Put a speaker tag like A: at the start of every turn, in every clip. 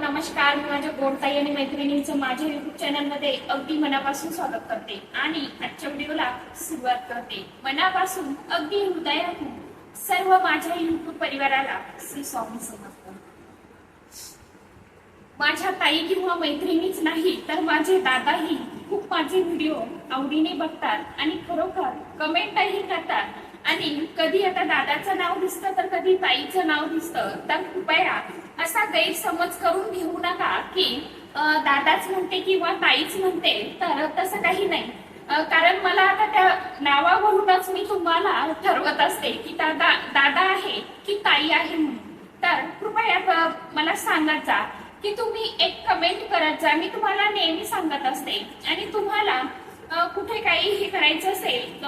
A: नमस्कार. मी माझ्या गोडताई आणि मैत्रिणींचं माझ्या युट्यूब चॅनलमध्ये अगदी मनापासून स्वागत करते आणि आजच्या व्हिडिओला सुरुवात करते. मनापासून अगदी हृदयातून सर्व माझ्या युट्यूब परिवाराला श्री स्वामी समर्थ. माझ्या ताई किंवा मैत्रिणीच नाही तर माझे दादाही खूप माझे व्हिडिओ आवडीने बघतात आणि खरोखर कमेंटही करतात. आणि कधी आता दादाचं नाव दिसतं तर कधी ताईचं नाव दिसतं. तर कृपया असा गैरसमज करून घेऊ नका की दादाच म्हणते किंवा ताईच म्हणते तर तसं काही नाही. कारण मला आता त्या नावावरूनच मी तुम्हाला ठरवत असते की दादा दादा आहे की ताई आहे म्हणून. तर कृपया मला सांगत जा की तुम्ही एक कमेंट करत जा. मी तुम्हाला नेहमी सांगत असते. आणि तुम्हाला कुठे काही हे करायचं असेल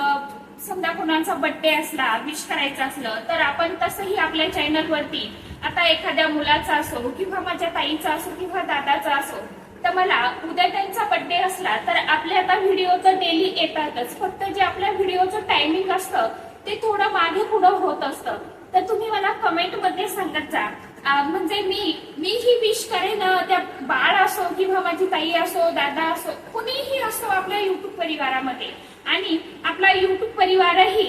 A: समजा कुणाचा बड्डे असला विश करायचं असलं तर आपण तसंही आपल्या चॅनल वरती आता एखाद्या मुलाचा असो किंवा माझ्या ताईचा असो किंवा दादाचा असो तर मला उद्या त्यांचा बड्डे असला तर आपले आता व्हिडिओ तर डेली येतातच. फक्त जे आपल्या व्हिडिओचं टायमिंग असतं ते थोडं मागे पुढं होत असतं. तर तुम्ही मला कमेंटमध्ये सांगत जा. म्हणजे मी मी ही विश करेन त्या बाळ असो किंवा माझी ताई असो दादा असो कुणीही असो आपल्या युट्यूब परिवारामध्ये. आणि आपला युट्यूब परिवारही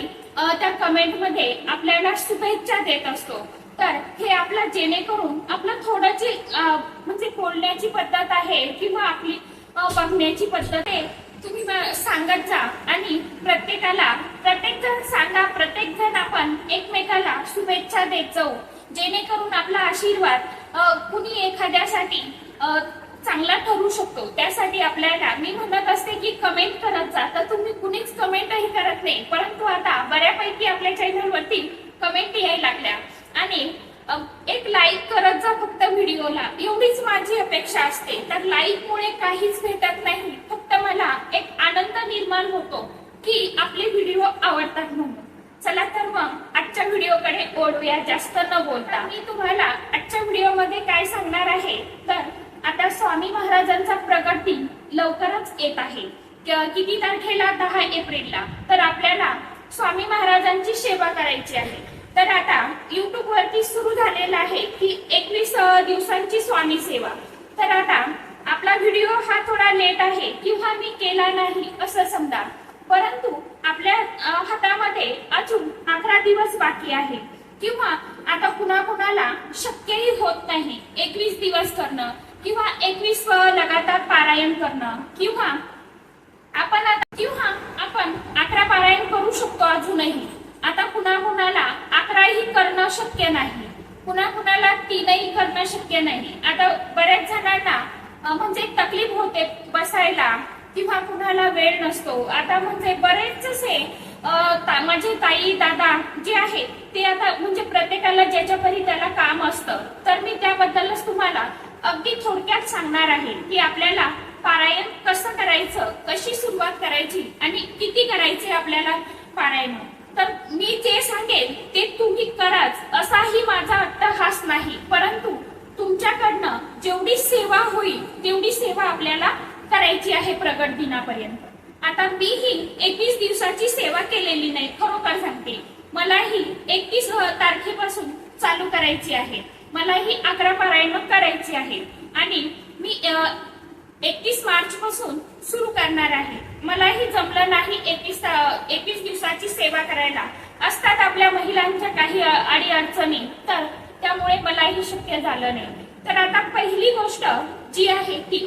A: त्या कमेंटमध्ये आपल्याला शुभेच्छा देत असतो. तर हे आपला जेणेकरून आपलं थोडंची अं, म्हणजे बोलण्याची पद्धत आहे किंवा आपली बघण्याची पद्धत आहे तुम्ही सांगत जा. आणि प्रत्येकाला प्रत्येक जण सांगा प्रत्येक जण आपण एकमेकाला शुभेच्छा देत जाऊ. जेणेकरून आपला आशीर्वाद कुणी एखाद्यासाठी चांगला ठरू शकतो. त्यासाठी आपल्याला मी म्हणत असते की कमेंट करत जा. तर तुम्ही कुणीच कमेंटही करत नाही. परंतु आता बऱ्यापैकी आपल्या चॅनलवरती कमेंट यायला लागल्या. आणि एक लाईक करत जा फक्त व्हिडिओला. एवढीच माझी अपेक्षा असते. तर लाईक मुळे काहीच भेटत नाही. फक्त मला एक आनंद निर्माण होतो की आपले व्हिडिओ आवडतात म्हणून. चला तर मग आजच्या व्हिडिओकडे ओढूया. जास्त न बोलता. मी तुम्हाला आजच्या व्हिडिओमध्ये काय सांगणार आहे? तर प्रगट लवकरच येत आहे. किती तारखेला? दहा एप्रिलला. तर आपल्याला स्वामी महाराजांची सेवा करायची आहे. तर आता युट्यूब वरती सुरू झालेला आहे की एकवीस दिवसांची स्वामी सेवा. तर आता आपला व्हिडिओ हा थोडा लेट आहे किंवा मी केला नाही असं समजा. परंतु आपल्या हातामध्ये अजून अकरा दिवस बाकी आहे किंवा आता कुणाकुणाला शक्यही होत नाही एकवीस दिवस करणं. किंवा एकवीस लगातार पारायण करणं. किंवा आपण आता किंवा आपण अकरा पारायण करू शकतो अजूनही. आता कुणा कुणाला अकराही करणं शक्य नाही. पुन्हा कुणाला तीनही करणं शक्य नाही. आता बऱ्याच जणांना म्हणजे तकलीफ होते बसायला किंवा कुणाला वेळ नसतो. आता म्हणजे बरेच असे ता- माझे ताई दादा जे आहेत ते आता म्हणजे प्रत्येकाला ज्याच्या परी त्याला काम असतं तर मी त्याबद्दलच तुम्हाला अगदी थोडक्यात सांगणार आहे की आपल्याला पारायण कसं करायचं कशी सुरुवात करायची आणि किती करायचे आपल्याला पारायण. तर मी जे सांगेन ते तुम्ही कराच असाही माझा अट्टहास नाही. परंतु तुमच्याकडनं जेवढी सेवा होईल तेवढी सेवा आपल्याला करायची आहे प्रगट दिनापर्यंत. आता मीही एकवीस दिवसाची सेवा केलेली नाही खरोखर सांगते. मलाही एकतीस तारखेपासून चालू करायची आहे. मलाही अकरा पारायण करायची आहे. आणि मी एकतीस मार्च पासून सुरू करणार आहे. मलाही जमलं नाही एकवीस एकवीस दिवसाची सेवा करायला. असतात आपल्या महिलांच्या काही अडी अडचणी तर त्यामुळे मलाही शक्य झालं नाही. तर आता पहिली गोष्ट जी आहे ती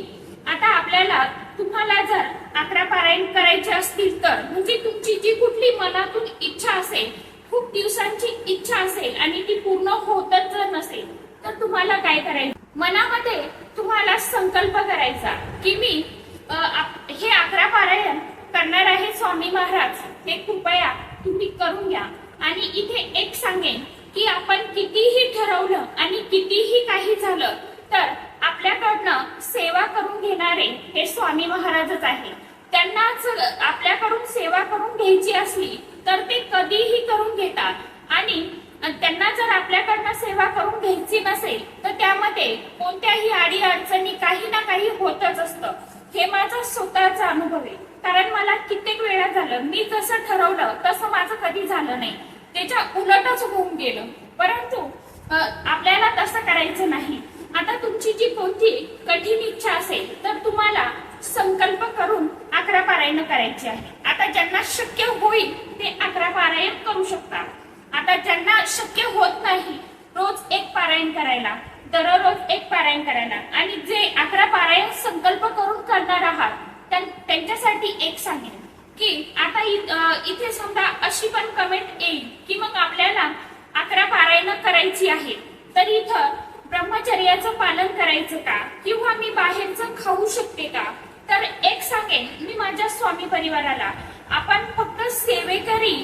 A: आता आपल्याला तुम्हाला जर अकरा पारायण करायचे असतील तर म्हणजे तुमची जी कुठली मनातून इच्छा असेल खूप दिवसांची इच्छा असेल आणि ती पूर्ण होतच जर नसेल तर तुम्हाला काय करायचं? मनामध्ये तुम्हाला संकल्प करायचा की मी हे अकरा पारायण करणार आहे स्वामी महाराज. हे कृपया तुम्ही करून घ्या. आणि इथे एक सांगेन की आपण कितीही ठरवलं आणि कितीही काही झालं तर आपल्याकडनं सेवा करून घेणारे हे स्वामी महाराजच आहे त्यांनाच आपल्याकडून सेवा करून घ्यायची असली तर ते कधीही करून घेतात. आणि त्यांना जर आपल्याकडनं सेवा करून घ्यायची नसेल तर त्यामध्ये कोणत्याही आडी अडचणी काही ना काही होतच असतं. हे माझा स्वतःचा अनुभव आहे. कारण मला कित्येक वेळा झालं मी जसं ठरवलं तसं माझं कधी झालं नाही. त्याच्या उलटच होऊन गेलं. परंतु आपल्याला तसं करायचं नाही. आता तुमची जी कोणती कठीण इच्छा असेल तर तुम्हाला संकल्प करून अकरा पारायण करायची आहे. आता ज्यांना शक्य होईल ते अकरा पारायण करू शकतात. आता ज्यांना शक्य होत नाही रोज एक पारायण करायला दररोज एक पारायण करायला. आणि जे अकरा पारायण संकल्प करून करणार आहात त्यांच्यासाठी एक सांगेन की आता इथे समजा अशी पण कमेंट येईल की मग आपल्याला अकरा पारायण करायची आहे. तर इथं ब्रह्मचर्याचं पालन करायचं का? किंवा मी बाहेरचं खाऊ शकते का? तर एक सांगेन मी माझ्या स्वामी परिवाराला आपण फक्त सेवेकरी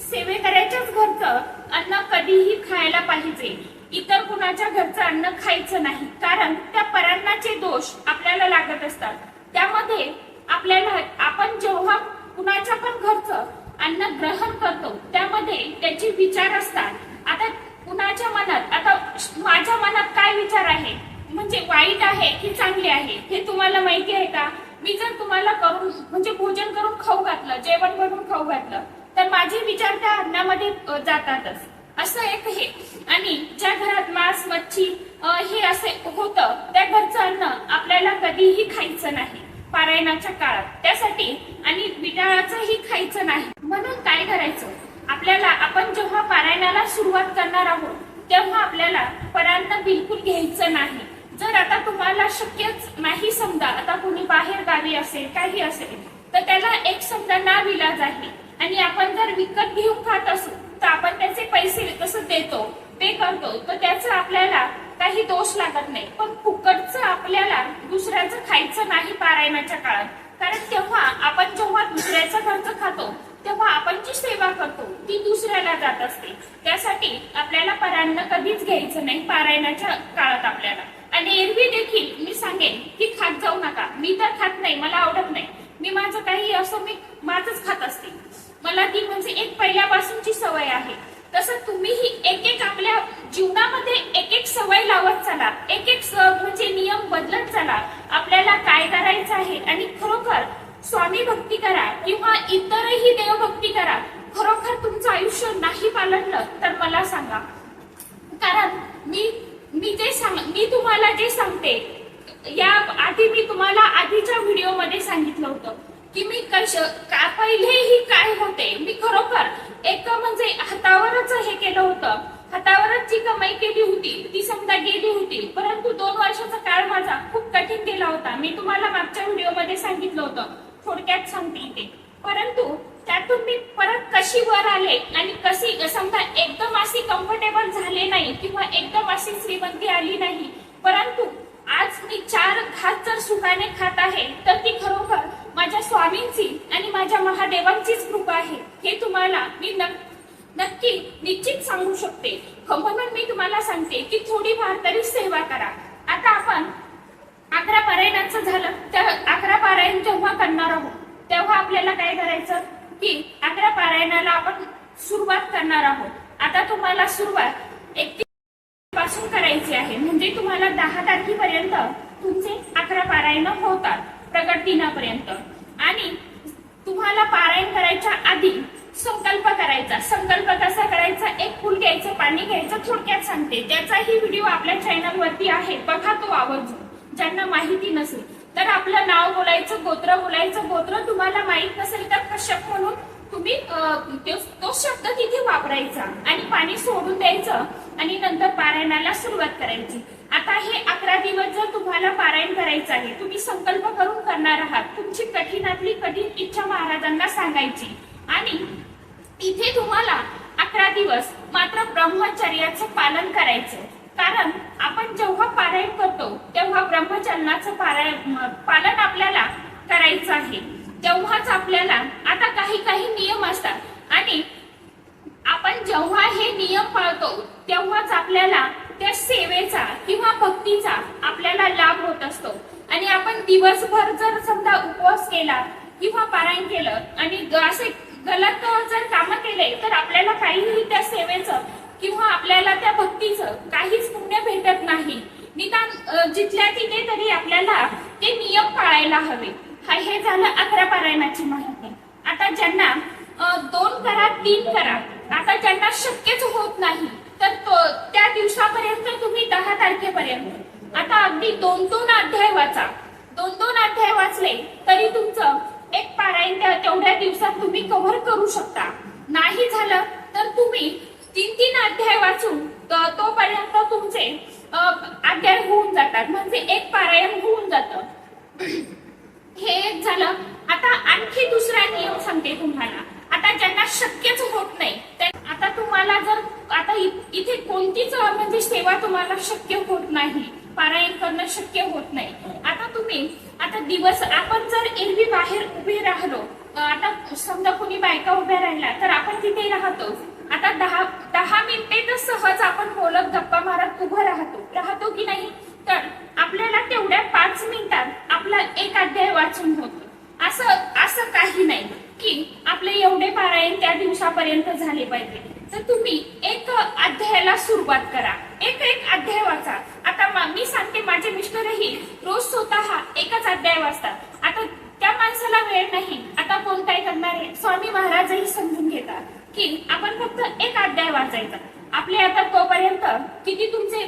A: सेवेकऱ्याच्याच घरचं अन्न कधीही खायला पाहिजे. इतर कुणाच्या घरचं अन्न खायचं नाही कारण त्या परांनाचे दोष आपल्याला लागत असतात. त्यामध्ये आपल्याला आपण जेव्हा कुणाच्या पण घरचं अन्न ग्रहण करतो त्यामध्ये त्याचे विचार असतात. आता कुणाच्या मनात आता माझ्या मनात काय विचार आहे? म्हणजे वाईट आहे की चांगले आहे? हे तुम्हाला माहिती आहे का? मी जर तुम्हाला करून म्हणजे भोजन करून खाऊ घातलं जेवण बनवून खाऊ घातलं तर माझे विचार त्या अन्नामध्ये जातातच. असं एक हे. आणि ज्या घरात मांस मच्छी हे असे होतं त्या घरचं अन्न आपल्याला कधीही खायचं नाही. पारायणाच्या काळात. त्यासाठी आणि बिटाळाचंही खायचं नाही. म्हणून काय करायचं? आपल्याला आपण जेव्हा पारायणाला सुरुवात करणार आहोत तेव्हा आपल्याला परांत बिलकुल घ्यायचं नाही. जर आता तुम्हाला शक्यच नाही समजा आता कोणी बाहेर गावी असेल काही असेल तर त्याला एक समजा नाव इलाज आहे. आणि आपण जर विकत घेऊन खात असू तर आपण त्याचे पैसे तसं देतो? पे करतो. तर त्याचं आपल्याला काही दोष लागत नाही. पण फुकटचं आपल्याला दुसऱ्याचं खायचं नाही पारायणाच्या काळात. कारण तेव्हा आपण जेव्हा दुसऱ्याचं खर्च खातो तेव्हा आपण जी सेवा करतो ती दुसऱ्याला जात असते. त्यासाठी आपल्याला परान्न कधीच घ्यायचं नाही पारायणाच्या काळात आपल्याला. आणि एरवी देखील मी सांगेन की खात जाऊ नका. मी तर खात नाही मला आवडत नाही. मी माझं काही असं मी माझंच खात असते. मला ती म्हणजे एक पहिल्यापासूनची सवय आहे. तसं तुम्हीही एक एक आपल्या जीवनामध्ये एक एक सवय लावत चला. एक एक स- म्हणजे नियम बदलत चला. आपल्याला काय करायचं आहे आणि खरोखर स्वामी भक्ती करा किंवा इतरही देवभक्ती करा. खरोखर तुमचं आयुष्य नाही पालटलं तर मला सांगा. कारण मी मी जे सांग मी तुम्हाला जे सांगते या आधी मी तुम्हाला आधीच्या व्हिडिओमध्ये सांगितलं होतं की मी कश का पहिलेही काय होते मी खरोखर एक म्हणजे हातावरच हे केलं होतं. हातावरच जी कमाई केली होती ती समजा गेली होती परंतु दोन वर्षाचा काळ माझा खूप कठीण गेला होता. मी तुम्हाला मागच्या व्हिडिओमध्ये सांगितलं होतं थोडक्यात सांगते इथे. परंतु त्यातून मी परत कशी वर आले? आणि कशी समजा एकदम अशी कम्फर्टेबल झाले नाही किंवा एकदम अशी श्रीमंती आली नाही परंतु आज मी चार घात जर सुखाने खात आहे तर ती खरोखर माझ्या स्वामींची आणि माझ्या महादेवांचीच कृपा आहे. हे तुम्हाला मी नक्की नक्की निश्चित सांगू शकते. हो म्हणून मी तुम्हाला सांगते की थोडीफार तरी सेवा करा. आता आपण अकरा पारायणाचं झालं. तर अकरा पारायण जेव्हा करणार आहोत तेव्हा आपल्याला काय करायचं? की अकरा पारायणाला आपण सुरुवात करणार आहोत. आता तुम्हाला सुरुवात एकतीसपासून करायची आहे. म्हणजे तुम्हाला दहा तारखेपर्यंत तुमचे अकरा पारायण होतात प्रगट दिनापर्यंत आणि तुम्हाला पारायण करायच्या आधी संकल्प करायचा. संकल्प कसा करायचा? एक फुल घ्यायचं पाणी घ्यायचं थोडक्यात सांगते. त्याचाही व्हिडिओ आपल्या चॅनलवरती आहे. बघा तो आवर्जून. ज्यांना माहिती नसेल. तर आपलं नाव बोलायचं गोत्र बोलायचं गोत्र तुम्हाला माहीत नसेल तर कशक म्हणून तुम्ही तो तो शब्द तिथे वापरायचा आणि पाणी सोडून द्यायचं आणि नंतर पारायणाला सुरुवात करायची. आता हे अकरा दिवस जर तुम्हाला पारायण करायचं आहे तुम्ही संकल्प करून करणार आहात. तुमची कठीणातली कठीण इच्छा महाराजांना सांगायची. आणि इथे तुम्हाला अकरा दिवस मात्र ब्रह्मचर्याचं पालन करायचं. कारण आपण जेव्हा पारायण करतो तेव्हा ब्रह्मचरणाचं पारायण पालन आपल्याला करायचं आहे. तेव्हाच आपल्याला आता काही काही नियम असतात. आणि आपण जेव्हा हे नियम पाळतो तेव्हाच आपल्याला त्या सेवेचा किंवा भक्तीचा आपल्याला लाभ होत असतो. आणि आपण दिवसभर जर समजा उपवास केला किंवा पारायण केलं आणि असे गलत जर कामं केले तर आपल्याला काहीही त्या सेवेचं किंवा आपल्याला त्या भक्तीचं काहीच पुण्य भेटत नाही. निदान जिथल्या तिथे तरी आपल्याला ते नियम पाळायला हवे. हा हे झालं अकरा पारायणाची माहिती. आता ज्यांना दोन करा तीन करा आता ज्यांना शक्यच होत नाही तर तो त्या दिवसापर्यंत तुम्ही दहा तारखेपर्यंत. आता अगदी दोन दोन अध्याय वाचा. दोन दोन अध्याय वाचले तरी तुमचं एक पारायण तेवढ्या दिवसात तुम्ही कव्हर करू शकता. नाही झालं तर तुम्ही तीन तीन अध्याय वाचून तोपर्यंत तुमचे अध्याय होऊन जातात. म्हणजे एक पारायण होऊन जातं. हे एक झालं. आता आणखी दुसरा नियम सांगते तुम्हाला. आता ज्यांना शक्यच होत नाही आता तुम्हाला जर आता इथे कोणतीच म्हणजे सेवा तुम्हाला शक्य होत नाही. पारायण करणं शक्य होत नाही. आता तुम्ही आता दिवस आपण जर एरवी बाहेर उभे राहिलो आता समजा कोणी बायका उभ्या राहिल्या तर आपण तिथे राहतो. आता दहा दहा मिनिटे तर सहज आपण बोलत गप्पा मारत उभं राहतो. राहतो की नाही? तर आपल्याला तेवढ्या पाच मिनिटात आपला एक अध्याय वाचून होतो. असं असं काही नाही की आपले एवढे पारायण त्या दिवसापर्यंत झाले पाहिजे. तर तुम्ही एक अध्यायाला सुरुवात करा. एक एक अध्याय वाचा. आता मी सांगते माझे मिस्टरही रोज स्वतः एकच अध्याय वाचतात. आता त्या माणसाला वेळ नाही. आता कोण काय करणार आहे स्वामी महाराजही समजून घेतात. की आपण फक्त एक अध्याय वाचायचा. आपले आता तोपर्यंत किती तुमचे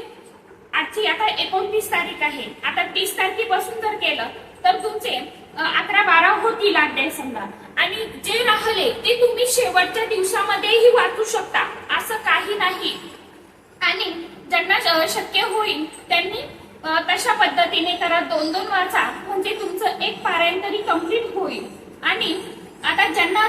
A: आजची आता एकोणतीस तारीख आहे. आता तीस तारखेपासून जर केलं तर तुमचे अकरा बारा होतील अध्याय समजा. आणि जे राहिले ते तुम्ही शेवटच्या दिवसामध्येही वाचू शकता. असं काही नाही. आणि ज्यांना शक्य होईल त्यांनी तशा पद्धतीने करा दोन दोन वाचा. म्हणजे तुमचं एक पारायण तरी कंप्लीट होईल. आणि आता ज्यांना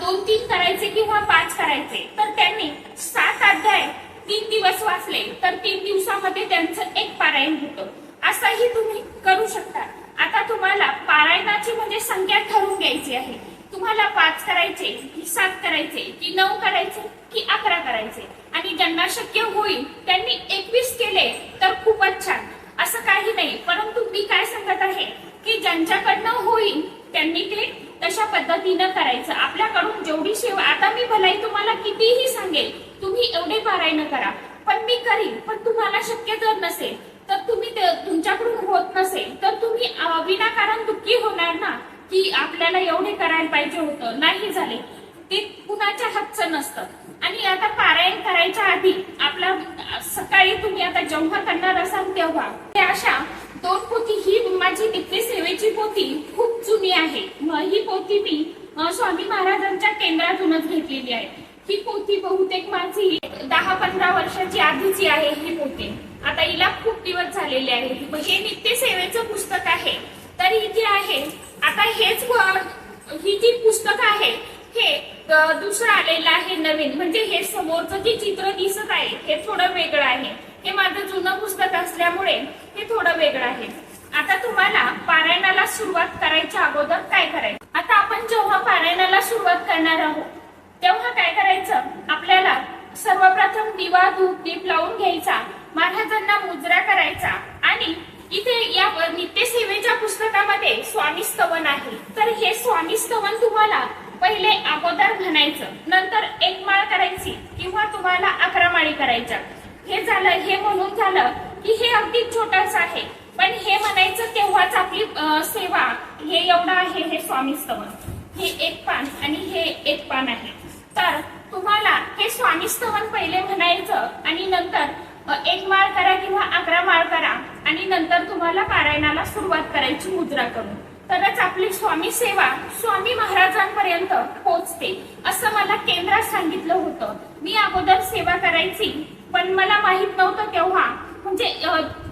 A: दोन तीन करायचे किंवा पाच करायचे तर त्यांनी सात अध्याय तीन दिवस वाचले तर तीन दिवसामध्ये त्यांचं एक पारायण होतं. असंही तुम्ही करू शकता. आता तुम्हाला पारायणाची म्हणजे संख्या ठरवून घ्यायची आहे. तुम्हाला पाच करायचे की सात करायचे की नऊ करायचे की अकरा करायचे. आणि ज्यांना शक्य होईल त्यांनी एकवीस केले तर खूपच छान. असं काही नाही परंतु मी काय सांगत आहे की ज्यांच्याकडनं होईल त्यांनी ते तशा पद्धतीनं करायचं. आपल्याकडून जेवढी सेवा आता मी भलाई तुम्हाला कितीही सांगेल तुम्ही एवढे पारायण करा. पण मी करीन पण तुम्हाला शक्य जर नसेल तर तुम्ही तुमच्याकडून होत नसेल तर तुम्ही विनाकारण दुःखी होणार ना की आपल्याला एवढे करायला पाहिजे होतं. नाही झाले. ते कुणाच्या हातचं नसतं. आणि आता पारायण करायच्या आधी आपला सकाळी तुम्ही आता जेव्हा करणार असाल तेव्हा ते अशा दोन पोथी ही माझी नित्य सेवेची पोथी खूप जुनी आहे. ही पोथी मी स्वामी महाराजांच्या केंद्रातूनच घेतलेली आहे. ही पोथी बहुतेक माझी दहा पंधरा वर्षाची आधीची आहे ही पोथी आता हिला खूप दिवस झालेले आहे. हे नित्य सेवेचं पुस्तक आहे. तर इथे आहे. आता हेच ही जी पुस्तक आहे हे दुसरं आलेलं आहे नवीन. म्हणजे हे समोरचं जे चित्र दिसत आहे हे थोडं वेगळं आहे. हे माझं जुनं पुस्तक असल्यामुळे हे थोडं वेगळं आहे. आता तुम्हाला पारायणाला सुरुवात करायच्या अगोदर काय करायचं? आता आपण जेव्हा पारायणाला सुरुवात करणार आहोत तेव्हा काय करायचं? आपल्याला सर्वप्रथम दिवा धूप दीप लावून घ्यायचा महाराजांना मुजरा करायचा आणि इथे या नित्यसेवेच्या पुस्तकामध्ये स्वामी स्तवन आहे. तर हे स्वामी स्तवन तुम्हाला पहिले अगोदर म्हणायचं नंतर एक माळ करायची किंवा तुम्हाला अकरा माळी करायच्या. हे झालं हे म्हणून झालं की हे अगदी छोटस आहे. पण हे म्हणायचं तेव्हाच आपली सेवा हे एवढं आहे हे स्वामी स्तवन. हे एक पान आणि हे एक पान आहे. तर तुम्हाला हे स्वामी स्तवन पहिले म्हणायचं आणि नंतर एक माळ करा किंवा अकरा माळ करा आणि नंतर तुम्हाला पारायणाला सुरुवात करायची मुद्रा करून. तरच आपली स्वामी सेवा स्वामी महाराजांपर्यंत पोहोचते असं मला केंद्रात सांगितलं होतं. मी अगोदर सेवा करायची पण मला माहीत नव्हतं तेव्हा म्हणजे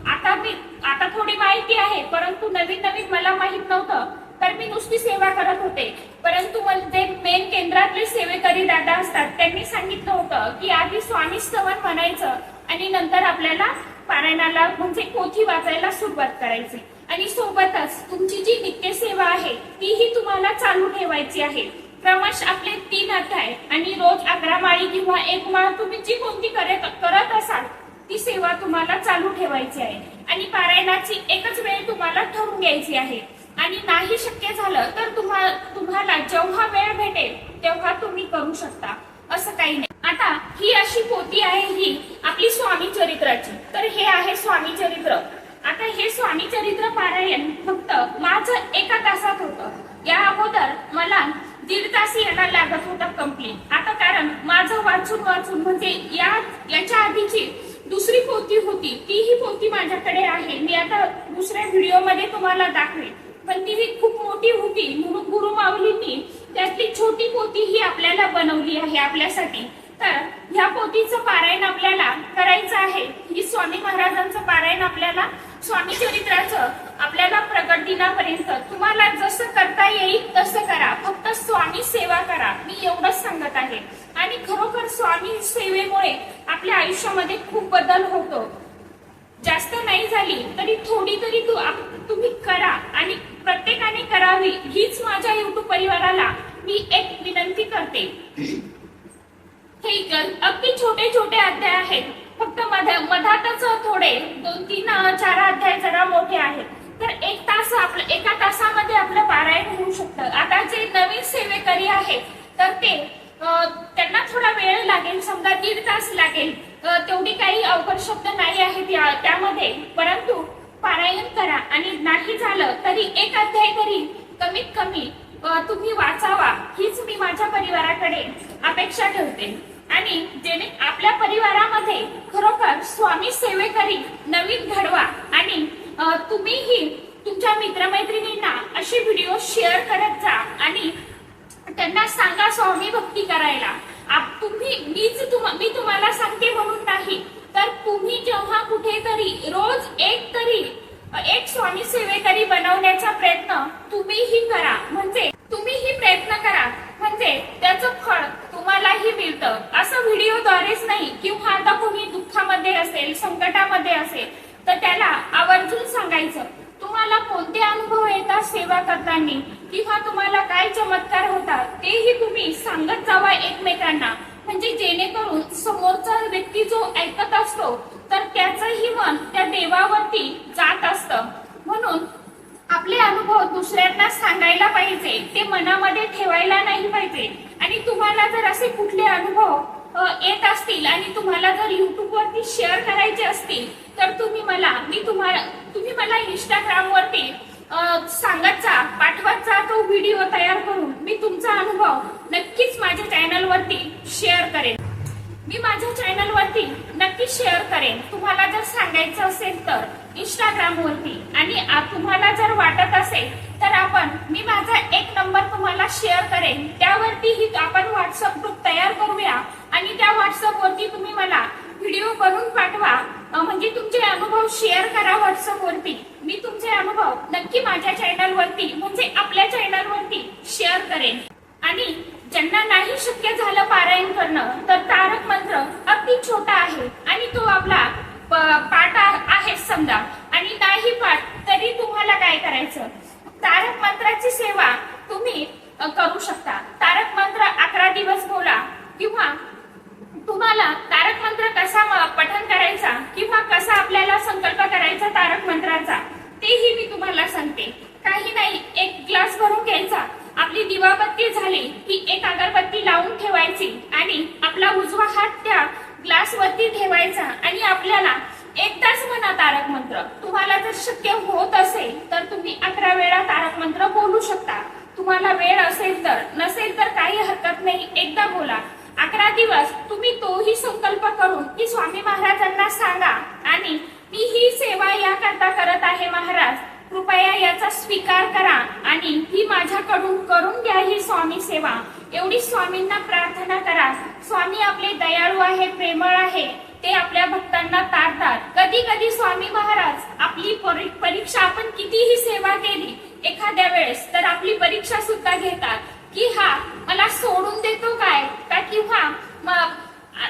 A: आता मी आता थोडी माहिती आहे परंतु नवीन नवीन मला माहीत नव्हतं. तर मी नुसती सेवा करत होते. परंतु जे मेन केंद्रातले सेवेकरी दादा असतात त्यांनी सांगितलं होतं की आधी स्वामी स्तवन म्हणायचं आणि नंतर आपल्याला पारायणाला म्हणजे पोथी वाचायला सुरुवात करायची. आणि सोबतच तुमची जी नित्य सेवा आहे तीही तुम्हाला चालू ठेवायची आहे. क्रमश आपले तीन अध्याय आणि रोज अकरा माळी किंवा एक माळ तुम्ही जी कोणती करत करत असाल ती सेवा तुम्हाला चालू ठेवायची आहे. आणि पारायणाची एकच वेळ तुम्हाला ठरवून घ्यायची आहे. आणि नाही शक्य झालं तर तुम्हाला तुम्हाला जेव्हा वेळ भेटेल तेव्हा तुम्ही करू शकता. असं काही नाही. आता ही अशी पोती आहे ही आपली स्वामी चरित्राची. तर हे आहे स्वामी चरित्र. आता हे स्वामी चरित्र पारायण फक्त माझं एका तासात होतं. या अगोदर मला दीड तास यायला लागत होता कंप्लेंट आता कारण माझं वाचून वाचून म्हणजे या याच्या आधीची दुसरी दुसरी पोती होती तीही पोती माझ्याकडे आहे. मी आता दुसऱ्या व्हिडिओमध्ये तुम्हाला दाखवेन. पण ती खूप मोठी होती. म्हणून गुरु माऊलींनी त्यातली छोटी पोती ही आपल्याला बनवली आहे आपल्यासाठी. तर ह्या पोतीचं पारायण आपल्याला करायचं आहे. ही स्वामी महाराजांचं पारायण आपल्याला स्वामी चरित्राचं आपल्याला प्रगट दिनापर्यंत तुम्हाला जसं करता येईल तसं करा. फक्त स्वामी सेवा करा. मी एवढंच सांगत आहे. आणि खरोखर स्वामी सेवेमुळे आपल्या आयुष्यामध्ये खूप बदल होतो. जास्त नाही झाली तरी थोडी तरी तू तुम्ही करा. आणि प्रत्येकाने करावी हीच माझ्या युट्यूब परिवाराला मी एक विनंती करते. हे अगदी छोटे छोटे अध्याय आहेत. फक्त मध- मधातच थोडे. दोन तीन चार अध्याय जरा मोठे आहेत. तर एक तास आपलं एका तासामध्ये आपलं पारायण होऊ शकतं. आता जे नवीन सेवेकरी आहेत तर ते त्यांना थोडा वेळ लागेल समजा दीड तास लागेल. तेवढी काही अवघड शब्द नाही आहेत त्यामध्ये. परंतु पारायण करा. आणि नाही झालं तरी एक अध्याय तरी कमीत कमी तुम्ही वाचावा. हीच मी माझ्या परिवाराकडे अपेक्षा ठेवते. आणि जेणे आपल्या परिवारामध्ये खरोखर स्वामी सेवेकरी नवीन घडवा. आणि तुम्हीही तुमच्या मित्रमैत्रिणींना असे व्हिडिओ शेअर करत जा आणि त्यांना सांगा स्वामी भक्ती करायला. तुम्ही मीच तुम- मी तुम्हाला सांगते म्हणून नाही तर तुम्ही जेव्हा कुठेतरी रोज एक तरी एक स्वामी सेवेकरी बनवण्याचा प्रयत्न तुम्हीही करा. म्हणजे तुम्हीही प्रयत्न करा. म्हणजे त्याचं फळ तुम्हालाही मिळतं. असं व्हिडिओद्वारेच नाही किंवा आता कोणी दुःखामध्ये असेल संकटामध्ये असेल तर त्याला आवर्जून सांगायचं तुम्हाला कोणते अनुभव येतात सेवा करताना? किंवा तुम्हाला काय चमत्कार होतात? तेही तुम्ही सांगत जावा एकमेकांना. म्हणजे जेणेकरून समोरचा व्यक्ती जो ऐकत असतो तर त्याचंही मन त्या देवावरती जात असतं. म्हणून आपले अनुभव दुसऱ्यांना सांगायला पाहिजे ते मनामध्ये ठेवायला नाही पाहिजे. आणि तुम्हाला जर असे कुठले अनुभव येत असतील आणि तुम्हाला जर युट्यूब वरती शेअर करायचे असतील तर तुम्ही मला मी तुम्हाला तुम्ही मला इंस्टाग्राम वरती सांगत जा पाठवत जा तो व्हिडिओ तयार करून. मी तुमचा अनुभव नक्कीच माझ्या चॅनल वरती शेअर करेन. मी माझ्या चॅनल मी शेअर करेन. तुम्हाला जर सांगायचं असेल तर इंस्टाग्राम वरती. आणि तुम्हाला जर वाटत असेल तर आपण मी माझा एक नंबर तुम्हाला शेअर करेन. त्यावरतीही आपण व्हॉट्सअप ग्रुप तयार करूया. आणि त्या व्हॉट्सअप वरती तुम्ही मला व्हिडिओ बनवून पाठवा. म्हणजे तुमचे अनुभव शेअर करा व्हॉट्सअप वरती. मी तुमचे अनुभव नक्की माझ्या चॅनल वरती म्हणजे आपल्या चॅनल वरती शेअर करेन. आणि ज्यांना नाही शक्य झालं पारायण करणं तर तारक मंत्र अगदी छोटा आहे आणि तो आपला पाठ आहे समजा. आणि नाही पाठ तरी तुम्हाला काय करायचं? तारक मंत्राची सेवा तुम्ही करू शकता. तारक मंत्र अकरा दिवस बोला किंवा तुम्हाला तारक मंत्र कसा पठन करायचा किंवा कसा आपल्याला संकल्प करायचा तारक मंत्राचा तेही मी तुम्हाला सांगते. काही नाही एक ग्लास भरून घ्यायचा. आपली दिवाबत्ती झाली की एक अगरबत्ती लावून ठेवायची आणि आपला उजवा हात त्या ग्लास वरती ठेवायचा आणि आपल्याला एकदाच म्हणा तारक मंत्र. तुम्हाला जर शक्य होत असेल तर तुम्ही अकरा वेळा तारक मंत्र बोलू शकता. तुम्हाला वेळ असेल तर नसेल तर काही हरकत नाही. एकदा बोला. अकरा दिवस तुम्ही तोही संकल्प करून की स्वामी महाराजांना सांगा आणि मी ही सेवा याकरता करत आहे महाराज. कृपया याचा स्वीकार करा आणि ही माझ्याकडून करून घ्या ही स्वामी सेवा. एवढी स्वामींना प्रार्थना करा. स्वामी आपले दयाळू आहे प्रेमळ आहे. ते आपल्या भक्तांना तारतात. कधी कधी स्वामी महाराज आपली परी- परीक्षा आपण कितीही सेवा केली एखाद्या वेळेस तर आपली परीक्षा सुद्धा घेतात. की हा मला सोडून देतो काय? का किंवा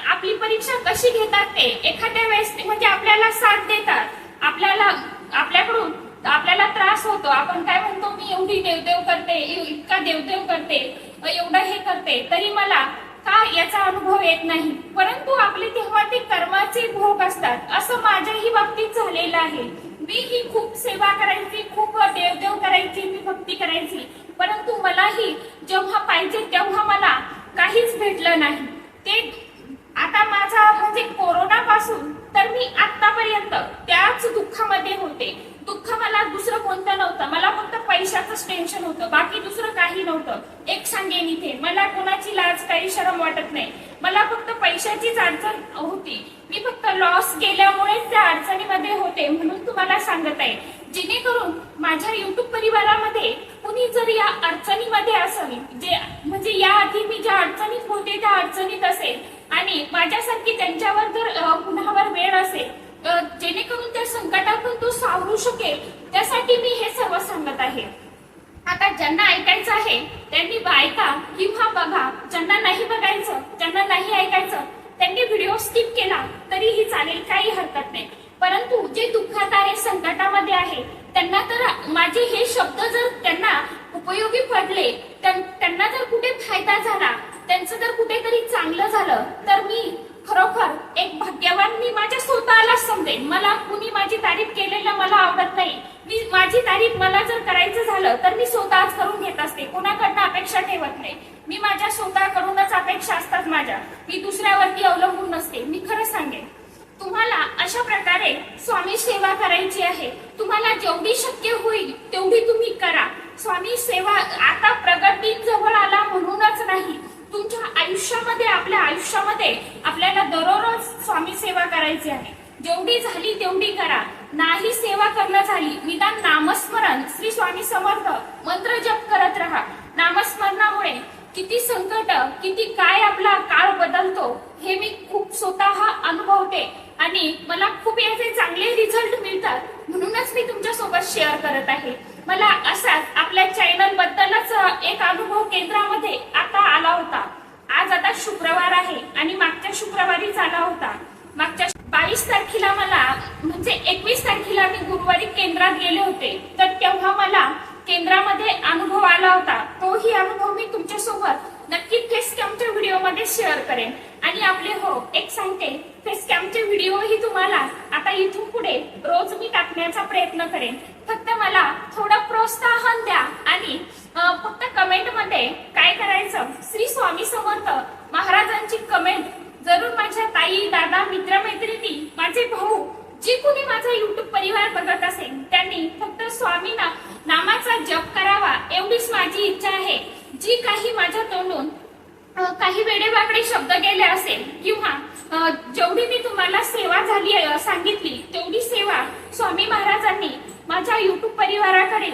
A: आपली परीक्षा कशी घेतात ते? एखाद्या वेळेस ते म्हणजे आपल्याला साथ देतात. आपल्याला आपल्याकडून आपल्याला त्रास होतो. आपण काय म्हणतो मी एवढी देवदेव करते इतका देवदेव करते एवढं हे करते. तरी मला का याचा अनुभव येत नाही? परंतु आपले तेव्हा ते कर्माचे भोग असतात. असं माझ्याही बाबतीत झालेलं आहे. मी ही खूप सेवा करायची खूप देवदेव करायची मी भक्ती करायची. परंतु मलाही जेव्हा पाहिजे तेव्हा मला काहीच भेटलं नाही. ते आता माझा म्हणजे कोरोना पासून तर मी आतापर्यंत त्याच दुःखामध्ये होते. दुःख मला दुसरं कोणतं नव्हतं. मला फक्त पैशाचंच टेन्शन होतं. बाकी दुसरं काही नव्हतं. एक सांगेन इथे. मला कोणाची लाज काही शरम वाटत नाही. मला फक्त पैशाचीच अडचण होती. मी फक्त लॉस गेल्यामुळे त्या अडचणीमध्ये होते. म्हणून तुम्हाला सांगत आहे. जेणेकरून माझ्या युट्यूब परिवारामध्ये कुणी जर या अडचणीमध्ये असेल जे म्हणजे या आधी मी ज्या अडचणीत होते त्या अडचणीत असेल आणि माझ्यासारखी त्यांच्यावर जर गुन्हावर वेळ असेल जेणेकरून त्या संकटातून तो सावरू शकेल त्यासाठी मी हे सर्व सांगत आहे. आता ज्यांना ऐकायचं आहे त्यांनी ऐका किंवा बघा ज्यांना नाही बघायचं ज्यांना नाही ऐकायचं त्यांनी व्हिडिओ स्किप केला तरीही चालेल काही हरकत नाही. परंतु जे दुःखात आहे संकटामध्ये आहे त्यांना तर माझे हे शब्द जर त्यांना उपयोगी पडले त्यांना जर कुठे फायदा झाला त्यांचं जर कुठेतरी चांगलं झालं तर मी खरोखर एक भाग्यवान मी माझ्या स्वतःलाच समजेन. मला कुणी माझी तारीफ केलेलं मला आवडत नाही. मी माझी तारीफ मला जर करायचं झालं तर मी स्वतःच करून घेत असते. कोणाकडनं अपेक्षा ठेवत नाही. मी माझ्या स्वतःकडूनच अपेक्षा असतात माझ्या. मी दुसऱ्यावरती अवलंबून नसते मी खरं सांगेन. तुम्हाला अशा प्रकारे स्वामी सेवा करायची आहे. तुम्हाला जेवढी शक्य होईल तेवढी तुम्ही करा. स्वामी सेवा आता प्रगट जवळ आला म्हणूनच नाही. तुमच्या आयुष्यामध्ये आपल्या आयुष्यामध्ये आपल्याला दररोज स्वामी सेवा करायची आहे. जेवढी झाली तेवढी करा. नाही सेवा करणं झाली निदान नामस्मरण. श्री स्वामी समर्थ मंत्र जप करत राहा. नामस्मरणामुळे किती संकट किती काय आपला काळ बदलतो हे मी खूप स्वतः अनुभवते. आणि मला खूप याचे चांगले रिझल्ट मिळतात. म्हणूनच मी तुमच्यासोबत शेअर करत आहे. मला असाच आपल्या चॅनल बद्दलच एक अनुभव केंद्रामध्ये आता आला होता. आज आता शुक्रवार आहे आणि मागच्या शुक्रवारीच आला होता. मागच्या बावीस तारखेला मला म्हणजे एकवीस तारखेला मी गुरुवारी केंद्रात गेले होते. तर तेव्हा मला केंद्रामध्ये अनुभव आला होता. तोही अनुभव मी तुमच्यासोबत नक्की फेस कॅमच्या व्हिडिओमध्ये शेअर करेन. आणि आपले हो एक सांगते फेस कॅमचे व्हिडिओही तुम्हाला आता इथून पुढे रोज मी टाकण्याचा प्रयत्न करेन. फक्त मला थोडं प्रोत्साहन द्या आणि फक्त कमेंटमध्ये काय करायचं? श्री स्वामी समर्थ महाराजांची कमेंट जरूर माझ्या ताई दादा मित्रमैत्रिणी माझे भाऊ जी कोणी माझा युट्यूब परिवार बघत असेल त्यांनी फक्त स्वामी ना नामाचा जप करावा एवढीच माझी इच्छा आहे. जी काही माझ्या तोंडून काही वेडेवाकडे शब्द गेले असेल किंवा जेवढी मी तुम्हाला सेवा झाली सांगितली तेवढी सेवा स्वामी महाराजांनी माझ्या युट्यूब परिवाराकडे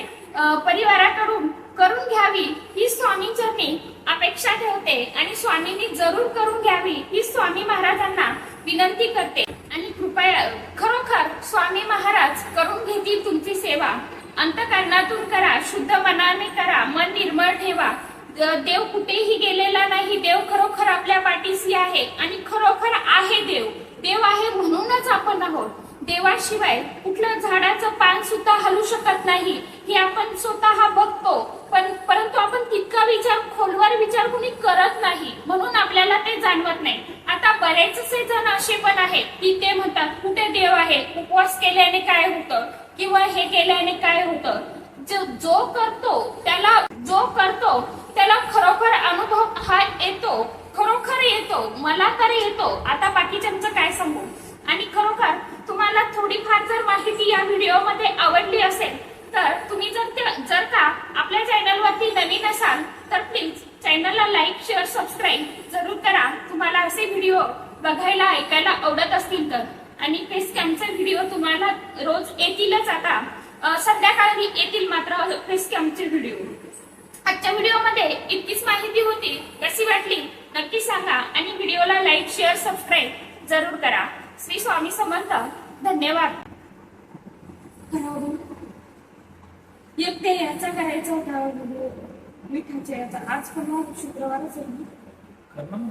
A: परिवाराकडून करून घ्यावी ही स्वामींचरणी अपेक्षा ठेवते आणि स्वामींनी जरूर करून घ्यावी ही स्वामी महाराजांना विनंती करते. आणि कृपया खरोखर स्वामी महाराज करून घेतील तुमची सेवा. अंतकरणातून करा शुद्ध मनाने करा मन निर्मळ ठेवा. देव कुठेही गेलेला नाही देव खरोखर आपल्या पाठीशी आहे आणि खरोखर आहे देव. देव आहे म्हणूनच आपण आहोत. देवाशिवाय कुठलं झाडाचं पान सुद्धा हलू शकत नाही. हे आपण स्वतः बघतो पण परंतु आपण तितका विचार खोलवर विचार कुणी करत नाही म्हणून आपल्याला ते जाणवत नाही. आता बरेचसे जण असे पण आहेत की ते म्हणतात कुठे देव आहे? उपवास केल्याने काय होतं? किंवा हे केल्याने काय होतं? जो जो करतो त्याला जो करतो त्याला खरोखर अनुभव हा येतो खरोखर येतो मला तर येतो. आता बाकीच्यांचं काय सांगू? आणि खरोखर माहिती या व्हिडिओमध्ये आवडली असेल तर तुम्ही जर जर का आपल्या चॅनलवरती नवीन असाल तर प्लीज चॅनलला लाईक शेअर सबस्क्राईब जरूर करा. तुम्हाला असे व्हिडिओ बघायला ऐकायला आवडत असतील तर. आणि फेस स्कॅमचे व्हिडिओ तुम्हाला रोज येतीलच आता. सध्याकाळी संध्याकाळी येतील मात्र फेस स्कॅमचे व्हिडिओ. आजच्या व्हिडिओमध्ये इतकीच माहिती होती. कशी वाटली? नक्की सांगा. आणि व्हिडिओला लाईक शेअर सबस्क्राईब जरूर करा. श्री स्वामी समर्थ. धन्यवाद. एक ते याचा करायचा होता मिठाच्या याचा आज पण शुक्रवारच आहे ना.